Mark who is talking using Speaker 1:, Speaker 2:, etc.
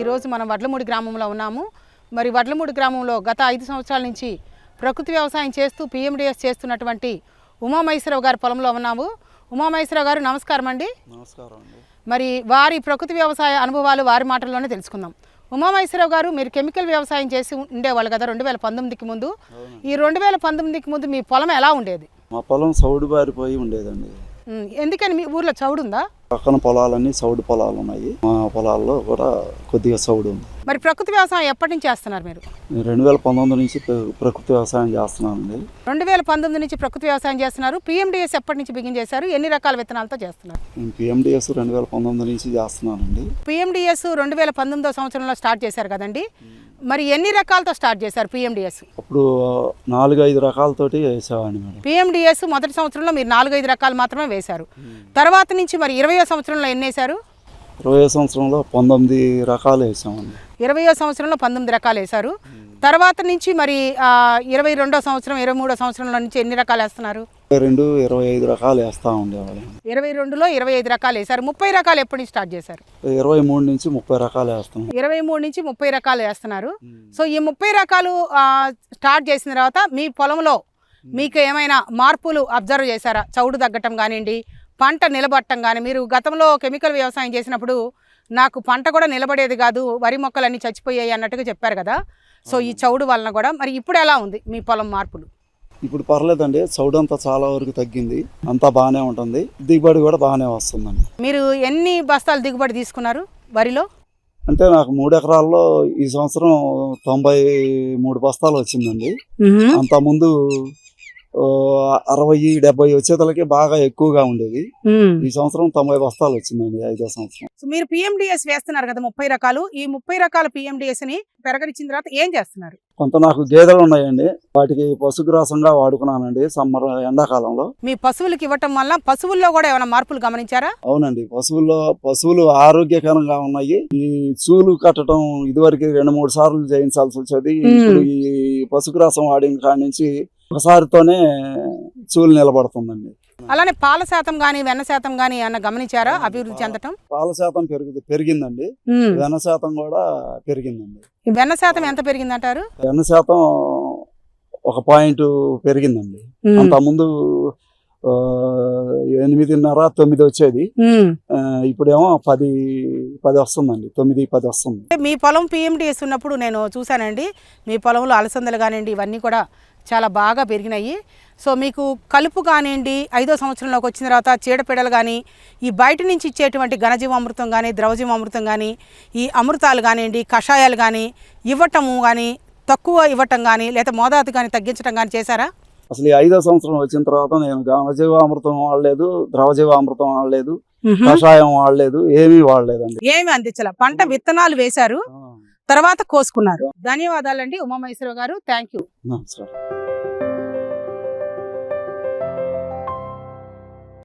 Speaker 1: ఈరోజు మనం వడ్లమూడి గ్రామంలో ఉన్నాము. మరి వడ్లమూడి గ్రామంలో గత ఐదు సంవత్సరాల నుంచి ప్రకృతి వ్యవసాయం చేస్తూ పిఎండిఎస్ చేస్తున్నటువంటి ఉమామహేశ్వరరావు గారి పొలంలో ఉన్నాము. ఉమామహేశ్వరరావు గారు నమస్కారం అండి.
Speaker 2: నమస్కారం అండి.
Speaker 1: మరి వారి ప్రకృతి వ్యవసాయ అనుభవాలు వారి మాటల్లోనే తెలుసుకుందాం. ఉమామహేశ్వరరావు గారు మీరు కెమికల్ వ్యవసాయం చేసి ఉండేవాళ్ళు కదా రెండు వేల పంతొమ్మిదికి ముందు. ఈ రెండు వేల పంతొమ్మిదికి ముందు మీ పొలం ఎలా ఉండేది?
Speaker 2: మా పొలం సౌడు బారిపోయి ఉండేదండి.
Speaker 1: ఎందుకని మీ ఊర్లో చౌడు ఉందా?
Speaker 2: పక్కన పొలాలన్నీ సౌడు పొలాలు ఉన్నాయి. మా పొలాల్లో కూడా కొద్దిగా సౌడు ఉంది.
Speaker 1: మరి ప్రకృతి వ్యవసాయం ఎప్పటి నుంచి చేస్తున్నారు మీరు?
Speaker 2: రెండు వేల పంతొమ్మిది నుంచి ప్ర- ప్రకృతి వ్యవసాయం చేస్తున్నానండి.
Speaker 1: రెండు వేల పంతొమ్మిది నుంచి ప్రకృతి వ్యవసాయం చేస్తున్నారు. పిఎండిఎస్ ఎప్పటి నుంచి బిగిన్ చేశారు? ఎన్ని రకాల విత్తనాలతో చేస్తున్నారు?
Speaker 2: నేను పిఎండిఎస్ రెండు వేల పంతొమ్మిది నుంచి చేస్తున్నానండి.
Speaker 1: పిఎండిఎస్ రెండు వేల పంతొమ్మిదో సంవత్సరంలో స్టార్ట్ చేశారు కదండి. మరి ఎన్ని రకాలతో స్టార్ట్ చేశారు పిఎండిఎస్?
Speaker 2: అప్పుడు నాలుగు ఐదు రకాలతోటి వేసేవాడిని
Speaker 1: పిఎండిఎస్ మొదటి సంవత్సరంలో మీరు నాలుగైదు రకాలు మాత్రమే వేశారు. తర్వాత నుంచి మరి ఇరవయో సంవత్సరంలో ఎన్ని వేశారు?
Speaker 2: ఇరవై సంవత్సరంలో పంతొమ్మిది రకాలు వేసామండి.
Speaker 1: ఇరవయో సంవత్సరంలో పంతొమ్మిది రకాలు వేశారు. తర్వాత నుంచి మరి ఇరవై రెండో సంవత్సరం ఇరవై మూడో సంవత్సరంలో నుంచి ఎన్ని రకాలు వేస్తున్నారు?
Speaker 2: రెండు ఇరవై ఐదు రకాలు వేస్తూ ఉండేవాళ్ళం.
Speaker 1: ఇరవై రెండులో ఇరవై ఐదు రకాలు వేశారు. ముప్పై రకాలు ఎప్పటి నుంచి స్టార్ట్ చేశారు?
Speaker 2: ఇరవై మూడు నుంచి ముప్పై రకాలు వేస్తాం.
Speaker 1: ఇరవై మూడు నుంచి ముప్పై రకాలు వేస్తున్నారు. సో ఈ ముప్పై రకాలు స్టార్ట్ చేసిన తర్వాత మీ పొలంలో మీకు ఏమైనా మార్పులు అబ్జర్వ్ చేశారా? చౌడు తగ్గటం కానివ్వండి పంట నిలబడటం కానీ మీరు గతంలో కెమికల్ వ్యవసాయం చేసినప్పుడు నాకు పంట కూడా నిలబడేది కాదు వరి మొక్కలన్నీ చచ్చిపోయాయి అన్నట్టుగా చెప్పారు కదా. సో ఈ చౌడు వలన కూడా మరి ఇప్పుడు ఎలా ఉంది మీ పొలం మార్పులు?
Speaker 2: ఇప్పుడు పర్లేదండి సౌడు అంతా చాలా వరకు తగ్గింది అంతా బాగానే ఉంటుంది దిగుబడి కూడా బాగానే వస్తుందండి.
Speaker 1: మీరు ఎన్ని బస్తాలు దిగుబడి తీసుకున్నారు వరిలో?
Speaker 2: అంటే నాకు మూడు ఎకరాల్లో ఈ సంవత్సరం తొంభై మూడు బస్తాలు వచ్చిందండి. అంత ముందు అరవై డెబ్బై వచ్చేతలకి బాగా ఎక్కువగా ఉండేది. ఈ సంవత్సరం తొంభై బస్తాలు వచ్చిందండి ఐదో సంవత్సరం.
Speaker 1: మీరు పిఎండిఎస్ వేస్తున్నారు కదా ముప్పై రకాలు. ఈ ముప్పై రకాల పిఎండిఎస్ని పెరగనిచ్చిన తర్వాత ఏం చేస్తున్నారు?
Speaker 2: కొంత నాకు గేదెలు ఉన్నాయండి. వాటికి పశుగ్రాసంగా వాడుకున్నానండి సమ్మర్ ఎండాకాలంలో.
Speaker 1: మీ పశువులకు ఇవ్వటం వల్ల పశువుల్లో కూడా ఏమైనా మార్పులు గమనించారా?
Speaker 2: అవునండి. పశువుల్లో పశువులు ఆరోగ్యకరంగా ఉన్నాయి. ఈ చూలు కట్టడం ఇదివరకు రెండు మూడు సార్లు చేయించాల్సి వచ్చేది. ఇప్పుడు ఈ పశుగ్రాసం వాడిన కాడి నుంచి ఒకసారితోనే చూలు నిలబడుతుందండి.
Speaker 1: అలానే పాల శాతం గానీ వెన్న శాతం గానీ ఏమన్నా గమనించారా అభివృద్ధి చెందటం?
Speaker 2: పాల శాతం పెరుగు పెరిగిందండి. వెన్న శాతం కూడా పెరిగిందండి.
Speaker 1: ఈ వెన్న శాతం ఎంత పెరిగిందంటారు?
Speaker 2: వెన్న శాతం ఒక పాయింట్ పెరిగిందండి. అంత ముందు ఆ, ఎనిమిదిన్నర తొమ్మిది వచ్చేది. ఇప్పుడేమో పది పది వస్తుందండి. తొమ్మిది పది వస్తుంది.
Speaker 1: మీ పొలం పిఎండిఎస్ ఉన్నప్పుడు నేను చూశానండి. మీ పొలంలో అలసందలు కానివ్వండి ఇవన్నీ కూడా చాలా బాగా పెరిగినాయి. సో మీకు కలుపు కానివ్వండి ఐదో సంవత్సరంలోకి వచ్చిన తర్వాత చీడపీడలు కానీ ఈ బయట నుంచి ఇచ్చేటువంటి ఘనజీవామృతం కానీ ద్రవజీవామృతం కానీ ఈ అమృతాలు కానివ్వండి కషాయాలు కానీ ఇవ్వటము కానీ తక్కువ ఇవ్వటం కానీ లేదా మోతాదు కానీ తగ్గించడం కానీ చేశారా?
Speaker 2: అసలు ఈ ఐదో సంవత్సరం వచ్చిన తర్వాత నేను ఘనజీవామృతం వాడలేదు ద్రవజీవామృతం వాడలేదు కషాయం వాడలేదు ఏమీ వాడలేదండి.
Speaker 1: ఏమి అందించాల. పంట విత్తనాలు వేశారు తర్వాత కోసుకున్నారు. ధన్యవాదాలండి ఉమామహేశ్వర గారు. థ్యాంక్ యూ
Speaker 2: నమస్కారం.